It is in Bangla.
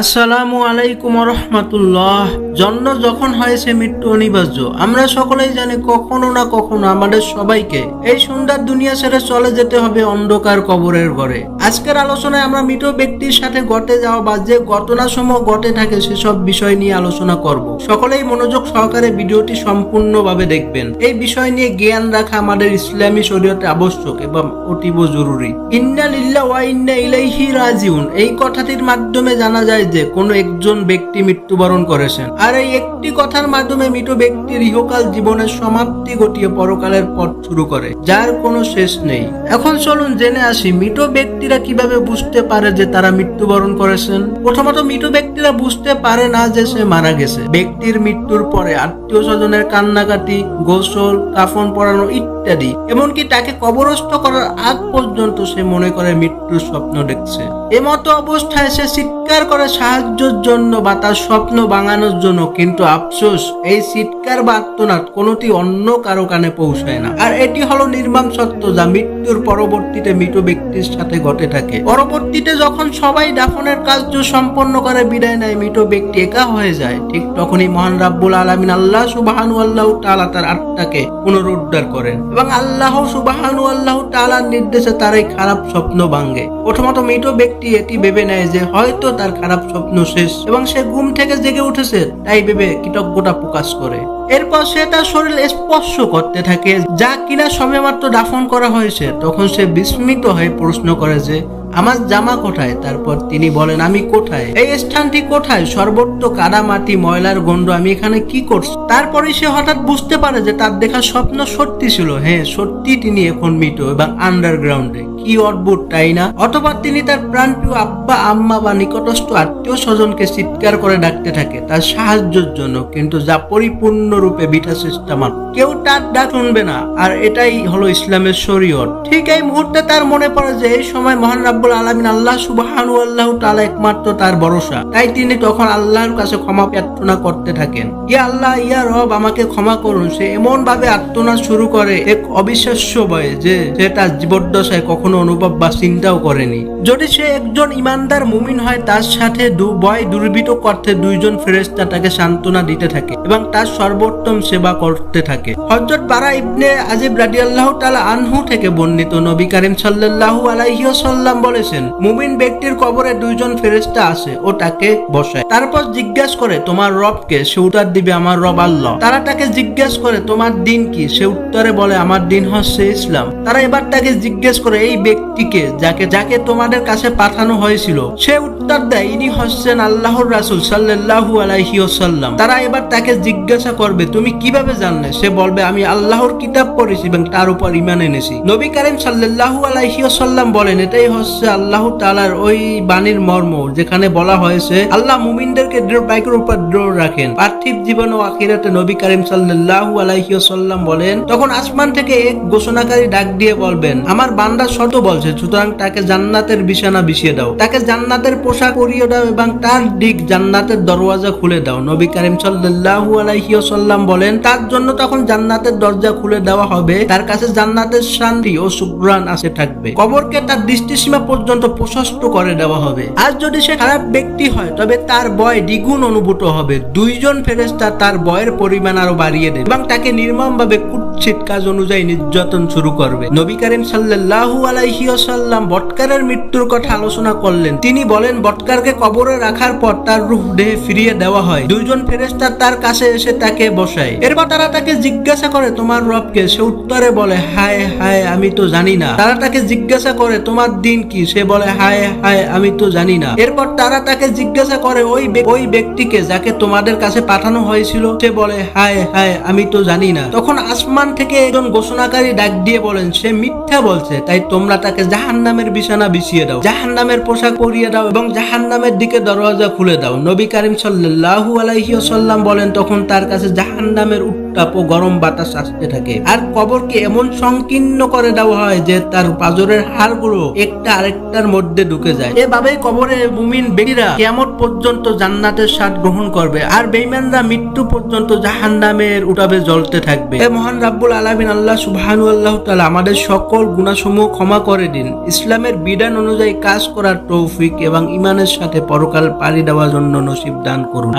আসসালামু আলাইকুম রহমাতুল্লাহ জন্ম যখন হয়েছে মৃত্যু অনিবার্য। আমরা সকলেই জানি কখনো না কখনো আমাদের সবাইকে এই সুন্দর দুনিয়া ছেড়ে চলে যেতে হবে অন্ধকার কবরের ঘরে। আজকের আলোচনায় আমরা মৃত ব্যক্তির সাথে ঘটে যাওয়া বা যে ঘটনা সমূহ ঘটে থাকে সেসব বিষয় নিয়ে আলোচনা করব। সকলেই মনোযোগ সহকারে ভিডিওটি সম্পূর্ণভাবে দেখবেন। এই বিষয় নিয়ে জ্ঞান রাখা আমাদের ইসলামী শরীয়তে আবশ্যক এবং অতীব জরুরি। ইন্না লিল্লাহ ওয়া ইন্না ইলাইহি রাজিউন। এই কথাটির মাধ্যমে জানা যায় যে কোনো একজন ব্যক্তি মৃত্যুবরণ করেছেন। আর এই একটি কথার মাধ্যমে মৃত ব্যক্তির ইহকাল জীবনের সমাপ্তি ঘটিয়ে পরকালের পথ শুরু করে, যার কোনো শেষ নেই। এখন চলুন জেনে আসি, মৃত ব্যক্তিরা কীভাবে বুঝতে পারে যে তারা মৃত্যুবরণ করেছেন? প্রথমত মৃত ব্যক্তিরা বুঝতে পারে না যে সে মারা গেছে। ব্যক্তির মৃত্যুর পরে আত্মীয় স্বজনের কান্নাকাটি, গোসল, কাফন পরানো ইত্যাদি, এমনকি তাকে কবরস্থ করার আগ পর্যন্ত সে মনে করে মৃত্যুর স্বপ্ন দেখছে। এমতো অবস্থায় সে চিৎকার করে সাহায্যের জন্য বা তার স্বপ্ন ভাঙানোর জন্য, কিন্তু আফসোস, এই চিৎকার বা আত্মনাদ কোনোটি অন্য কারও কানে পৌঁছায় না। আর এটি হলো নির্মাণ সত্য যা মৃত্যুর পরবর্তীতে মৃত ব্যক্তির সাথে ঘটে। থাকে। পরবর্তীতে যখন সবাই দাফনের কার্য সম্পন্ন করে, বিদায় নেয়, মৃত ব্যক্তি একা হয়ে যায়, ঠিক তখনই মহান রাব্বুল আলামিন আল্লাহ সুবাহানু আল্লাহ তাআলা তার আত্মাকে পুনরুদ্ধার করেন এবং আল্লাহ সুবাহানু আল্লাহ তাআলার নির্দেশে তার এই খারাপ স্বপ্ন ভাঙ্গে প্রথমত মৃত ব্যক্তি এটি ভেবে নেয় যে হয়তো তার খারাপ স্বপ্ন শেষ এবং সে ঘুম থেকে জেগে উঠেছে, তাই ভেবে কৃতজ্ঞতা প্রকাশ করে। এরপর সে তার শরীর স্পর্শ করতে থাকে। যা কিনা সবেমাত্র দাফন করা হয়েছে, তখন সে বিস্মিত হয়ে প্রশ্ন করে যে, আমার জামা কোথায়? তারপর তিনি বলেন, আমি কোথায়? এই স্থানটি কোথায়? সর্বত্র কাদা মাটি ময়লার গন্ধ, আমি এখানে কি করছি? তারপরে সে হঠাৎ বুঝতে পারে যে তার দেখা স্বপ্ন সত্যি ছিল। হ্যাঁ সত্যি তিনি এখন মৃত এবং আন্ডারগ্রাউন্ডে কি অদ্ভুত তাই না? অথবা তিনি তার প্রাণপ্রিয় আব্বা, আম্মা বা নিকটস্থ আত্মীয় স্বজনকে চিৎকার করে ডাকতে থাকে, তার সাহায্যের জন্য। কিন্তু যা পরিপূর্ণরূপে বিটা চেষ্টা মাত্র কেউ তার ডাক শুনবে না। আর এটাই হলো ইসলামের শরীয়ত। ঠিক এই মুহূর্তে তার মনে পড়ে যে, এই সময় মহান রাব্বুল আলামিন আল্লাহ সুবহানু আল্লাহ তাআলা একমাত্র তার ভরসা। তাই তিনি তখন আল্লাহর কাছে ক্ষমা প্রার্থনা করতে থাকেন। ইয়া আল্লাহ, ইয়া রব, আমাকে ক্ষমা করুন। সে এমন ভাবে আত্মনাদ শুরু করে এক অবিশ্বাস্য ভয়ে যে, সে তার জীবদ্দশায় কখনো অনুভব বা চিন্তাও করেনি। যদি সে একজন ইমানদার মুমিন হয়, তার সাথে দু ভয় দুর্বৃত করতে দুইজন ফেরেস্তা তাকে সান্ত্বনা দিতে থাকে এবং তার সর্বোত্তম সেবা করতে থাকে। হযরত বারা ইবনে আজিব রাদিয়াল্লাহু তাআলা আনহু থেকে বর্ণিত নবী করিম সাল্লাল্লাহু আলাইহি ওয়াসাল্লাম বলেছেন, মুমিন ব্যক্তির কবরে দুইজন ফেরেশতা আসে ও তাকে বসায়। তারপর জিজ্ঞাসা করে, তোমার রবকে সে উত্তর দিবে, আমার রব আল্লাহ। তারা তাকে জিজ্ঞাসা করে, তোমার দিন কি? সে উত্তরে বলে, আমার দিন হচ্ছে ইসলাম। তারা এবার তাকে জিজ্ঞেস করে, এই ব্যক্তিকে যাকে যাকে তোমাদের কাছে পাঠানো হয়েছিল, সে উত্তর দেয়, ইনি হচ্ছেন আল্লাহর রাসূল সাল্লাল্লাহু আলাইহি ওয়াসাল্লাম। তারা এবার তাকে জিজ্ঞাসা করবে, তুমি কীভাবে জানলে? সে বলবে, আমি আল্লাহর কিতাব পড়েছি এবং তার উপর ইমান এনেছি। নবী করিম সাল্লাল্লাহু আলাইহি ওয়াসাল্লাম বলেন, এটাই হচ্ছে আল্লাহ তালার ওই বাণীর মর্ম, যেখানে বলা হয়েছে, আল্লাহ মুমিনদেরকে দৃঢ় বাইকের উপর দৃঢ় রাখেন। পার্থিব জীবন ও আখিরাতে নবী করিম সাল্লাল্লাহু আলাইহি ওয়াসাল্লাম বলেন, তখন আসমান থেকে এক ঘোষণাকারী ডাক দিয়ে বলবেন, আমার বান্দা শত বলছে, সুতরাং তাকে জান্নাতের বিছানা বিছিয়ে দাও। তাকে জান্নাতের পোশাক পরিয়ে দাও এবং তার দিক জান্নাতের দরওয়াজা খুলে দাও। নবী করিম সাল্লাল্লাহু আলাইহি ওয়াসাল্লাম বলেন, তার জন্য তখন জান্নাতের দরজা খুলে দেওয়া হবে। তার কাছে জান্নাতের শান্তি ও সুগ্রাণ আসে থাকবে। কবরকে তার দৃষ্টিসীমা পর্যন্ত প্রশস্ত করে দেওয়া হবে। আর যদি সে খারাপ ব্যক্তি হয়, তবে তার বয় দ্বিগুণ অনুভূত হবে। দুইজন ফেরেস্তা তার বয়ের পরিমাণ আরও বাড়িয়ে দেবে এবং তাকে নির্মমভাবে কুৎসিত কাজ অনুযায়ী নির্যাতন শুরু করবে। নবী করিম সাল্লাল্লাহু আলাইহি ওয়াসাল্লাম বটকারের মৃত্যুর কথা আলোচনা করলেন। তিনি বলেন, বটকারকে কবরে রাখার পর তার রূহ দেহে ফিরিয়ে দেওয়া হয়। দুইজন ফেরেস্তা তার কাছে এসে তাকে বসায়। এরপর তারা তাকে জিজ্ঞাসা করে, তোমার রবকে? সে উত্তরে বলে, হায় হায়, আমি তো জানি না। তারা তাকে জিজ্ঞাসা করে, তোমার দিন কি? সে বলে, হায় হায়, আমি তো জানি না। এরপর তারা তাকে জিজ্ঞাসা করে, ওই ওই ব্যক্তিকে যাকে তোমাদের কাছে পাঠানো হয়েছিল? সে বলে, হায় হায়, আমি তো জানি না। তখন আসমান থেকে একজন ঘোষণাকারী ডাক দিয়ে বলেন, সে মিথ্যা বলছে, তাই তোমরা তাকে জাহান নামের বিছানা বিছিয়ে দাও জাহান নামের পোশাক পরিয়ে দাও এবং জাহান নামের দিকে দরওয়াজা খুলে দাও। নবী করিম সাল্লাল্লাহু আলাইহি সাল্লাম বলেন, তখন তার কাছে জাহান নামের উত্তাপ ও গরম বাতাস আসতে থাকে। আর কবরকে এমন সংকীর্ণ করে দেওয়া হয় যে তার পাজরের হাড়গুলো একটা আরেকটার মধ্যে ঢুকে যায়। এভাবেই কবরে মুমিন ব্যক্তিরা কেমন পর্যন্ত জান্নাতের স্বাদ গ্রহণ করবে আর বেইমানরা মৃত্যু পর্যন্ত জাহান্নামের উঠাবে জ্বলতে থাকবে। এ মহান রাব্বুল আলামিন, আল্লাহ সুবহানু আল্লাহ তাআলা আমাদের সকল গুনাহসমূহ ক্ষমা করে দিন। ইসলামের বিধান অনুযায়ী কাজ করার তৌফিক এবং ইমানের সাথে পরকাল পাড়ি দেওয়ার জন্য নসিব দান করুন।